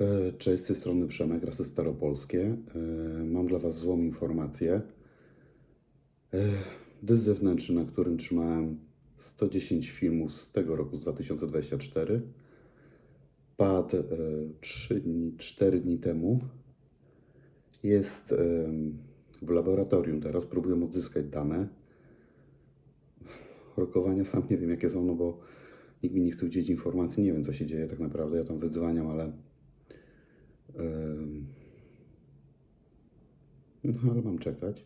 E, Cześć, z tej strony Przemek, Rasy Staropolskie. E, Mam dla Was złą informację. E, Dysk zewnętrzny, na którym trzymałem 110 filmów z tego roku, z 2024, padł 3 dni, 4 dni temu. Jest w laboratorium teraz, próbuję odzyskać dane. Rokowania sam nie wiem, jakie są, no bo nikt mi nie chce udzielić informacji, nie wiem, co się dzieje tak naprawdę. Ja tam wydzwaniam, ale No, ale mam czekać.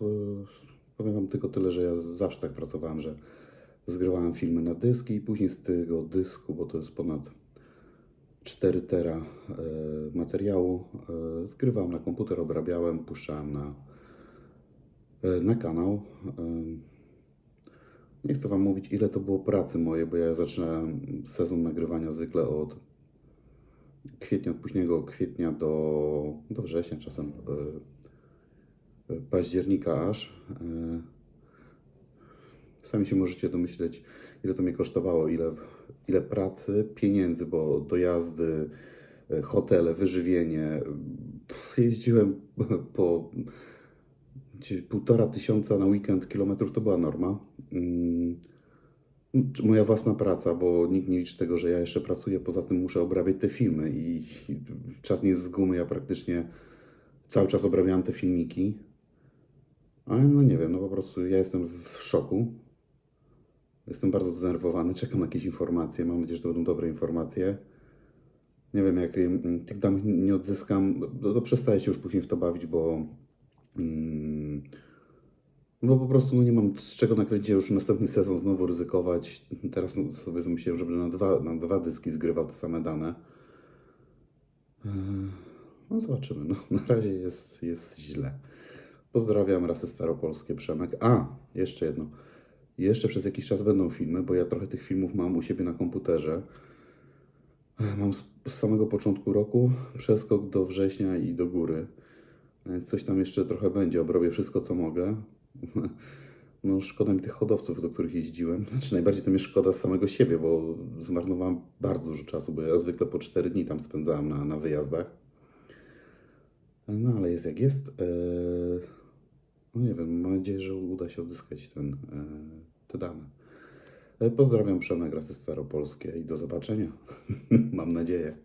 W- Powiem Wam tylko tyle, że ja zawsze tak pracowałem, że zgrywałem filmy na dyski i później z tego dysku, bo to jest ponad 4 tera e, materiału, e, zgrywałem na komputer, obrabiałem, puszczałem na, e, na kanał. Nie chcę Wam mówić, ile to było pracy moje, bo ja zaczynałem sezon nagrywania zwykle od kwietnia, od późnego kwietnia do, do września, czasem e, e, października aż. E, Sami się możecie domyśleć, ile to mnie kosztowało, ile, ile pracy, pieniędzy, bo dojazdy, hotele, wyżywienie. Jeździłem po półtora tysiąca na weekend kilometrów to była norma. Moja własna praca, bo nikt nie liczy tego, że ja jeszcze pracuję, poza tym muszę obrabiać te filmy i, czas nie jest z gumy, ja praktycznie cały czas obrabiałem te filmiki. Ale no nie wiem, no po prostu ja jestem w szoku. Jestem bardzo zdenerwowany, czekam na jakieś informacje, mam nadzieję, że to będą dobre informacje. Nie wiem, jak tych danych nie odzyskam, to, to przestaję się już później w to bawić, bo mm, no po prostu no nie mam z czego nakręcić już następny sezon znowu ryzykować. Teraz no, sobie zamyśliłem, żeby na dwa, na dwa dyski zgrywał te same dane. Eee, No zobaczymy. No, na razie jest, jest źle. Pozdrawiam rasy staropolskie Przemek. A, jeszcze jedno. Jeszcze przez jakiś czas będą filmy, bo ja trochę tych filmów mam u siebie na komputerze. Eee, Mam z, z samego początku roku przeskok do września i do góry. Więc coś tam jeszcze trochę będzie. Obrobię wszystko, co mogę. No, szkoda mi tych hodowców, do których jeździłem. Znaczy, najbardziej to mnie szkoda samego siebie, bo zmarnowałem bardzo dużo czasu, bo ja zwykle po 4 dni tam spędzałem na, na wyjazdach. No, ale jest jak jest. Eee, No nie wiem, mam nadzieję, że uda się odzyskać ten, eee, te dane. E, Pozdrawiam Przemek, Rasy Staropolskie i do zobaczenia. mam nadzieję.